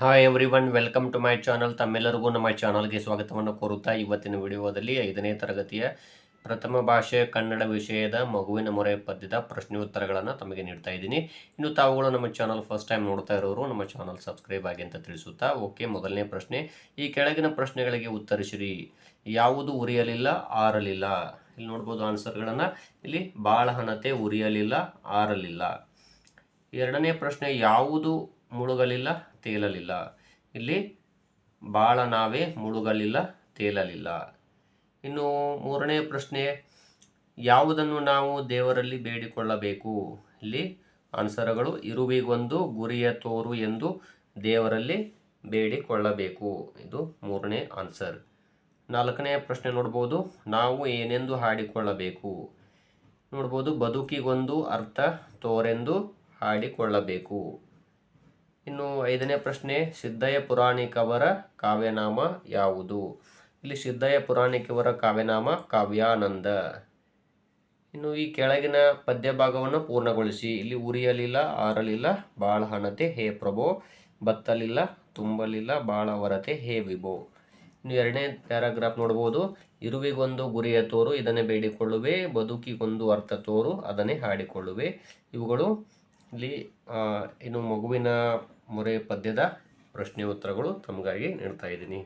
Hi everyone welcome to my channel ತಮ್ಮೆಲ್ಲರಿಗೂ ನಮ್ಮ ಚಾನಲ್ಗೆ ಸ್ವಾಗತವನ್ನು ಕೋರುತ್ತಾ ಇವತ್ತಿನ ವಿಡಿಯೋದಲ್ಲಿ ಐದನೇ ತರಗತಿಯ ಪ್ರಥಮ ಭಾಷೆ ಕನ್ನಡ ವಿಷಯದ ಮಗುವಿನ ಮೊರೆ ಪದ್ಯದ ಪ್ರಶ್ನೋತ್ತರಗಳನ್ನು ತಮಗೆ ನೀಡ್ತಾ ಇದ್ದೀನಿ. ಇನ್ನು ತಾವುಗಳು ನಮ್ಮ ಚಾನಲ್ ಫಸ್ಟ್ ಟೈಮ್ ನೋಡ್ತಾ ಇರೋರು, ನಮ್ಮ ಚಾನಲ್ ಸಬ್ಸ್ಕ್ರೈಬ್ ಆಗಿ ಅಂತ ತಿಳಿಸುತ್ತಾ, ಓಕೆ, ಮೊದಲನೇ ಪ್ರಶ್ನೆ. ಈ ಕೆಳಗಿನ ಪ್ರಶ್ನೆಗಳಿಗೆ ಉತ್ತರಿಸಿರಿ. ಯಾವುದು ಉರಿಯಲಿಲ್ಲ, ಆರಲಿಲ್ಲ? ಇಲ್ಲಿ ನೋಡ್ಬೋದು ಆನ್ಸರ್ಗಳನ್ನು ಇಲ್ಲಿ ಬಾಳಹಣತೆ ಉರಿಯಲಿಲ್ಲ, ಆರಲಿಲ್ಲ. ಎರಡನೇ ಪ್ರಶ್ನೆ, ಯಾವುದು ಮುಳುಗಲಿಲ್ಲ, ತೇಲಲಿಲ್ಲ. ಇಲ್ಲಿ ಬಾಳ ನಾವೇ ಮುಳುಗಲಿಲ್ಲ, ತೇಲಲಿಲ್ಲ. ಇನ್ನು ಮೂರನೇ ಪ್ರಶ್ನೆ, ಯಾವುದನ್ನು ನಾವು ದೇವರಲ್ಲಿ ಬೇಡಿಕೊಳ್ಳಬೇಕು? ಇಲ್ಲಿ ಆನ್ಸರ್ಗಳು, ಇರುವಿಗೊಂದು, ಗುರಿಯ ತೋರು ಎಂದು ದೇವರಲ್ಲಿ ಬೇಡಿಕೊಳ್ಳಬೇಕು. ಇದು ಮೂರನೇ ಆನ್ಸರ್. ನಾಲ್ಕನೇ ಪ್ರಶ್ನೆ ನೋಡ್ಬೋದು, ನಾವು ಏನೆಂದು ಹಾಡಿಕೊಳ್ಳಬೇಕು? ನೋಡ್ಬೋದು, ಬದುಕಿಗೊಂದು ಅರ್ಥ ತೋರೆಂದು ಹಾಡಿಕೊಳ್ಳಬೇಕು. ಇನ್ನು ಐದನೇ ಪ್ರಶ್ನೆ ಸಿದ್ದಯ್ಯ ಪುರಾಣಿಕವರ ಕಾವ್ಯನಾಮ ಯಾವುದು? ಇಲ್ಲಿ ಸಿದ್ದಯ್ಯ ಪುರಾಣಿಕವರ ಕಾವ್ಯನಾಮ ಕಾವ್ಯಾನಂದ. ಇನ್ನು ಈ ಕೆಳಗಿನ ಪದ್ಯ ಭಾಗವನ್ನು ಪೂರ್ಣಗೊಳಿಸಿ. ಇಲ್ಲಿ ಉರಿಯಲಿಲ್ಲ, ಆರಲಿಲ್ಲ ಬಾಳ ಹಣತೆ ಹೇ ಪ್ರಭೋ. ಬತ್ತಲಿಲ್ಲ, ತುಂಬಲಿಲ್ಲ ಬಾಳ ವರತೆ ಹೇ ವಿಭೋ. ಇನ್ನು ಎರಡನೇ ಪ್ಯಾರಾಗ್ರಾಫ್ ನೋಡ್ಬೋದು. ಇರುವಿಗೊಂದು ಗುರಿಯ ತೋರು, ಇದನ್ನೇ ಬೇಡಿಕೊಳ್ಳುವೆ. ಬದುಕಿಗೊಂದು ಅರ್ಥ ತೋರು, ಅದನ್ನೇ ಹಾಡಿಕೊಳ್ಳುವೆ. ಇವುಗಳು ಇಲ್ಲಿ ಇನ್ನು ಮಗುವಿನ ಮೊರೆ ಪದ್ಯದ ಪ್ರಶ್ನೆ ಉತ್ತರಗಳು ತಮಗಾಗಿ ನೀಡ್ತಾ ಇದ್ದೀನಿ.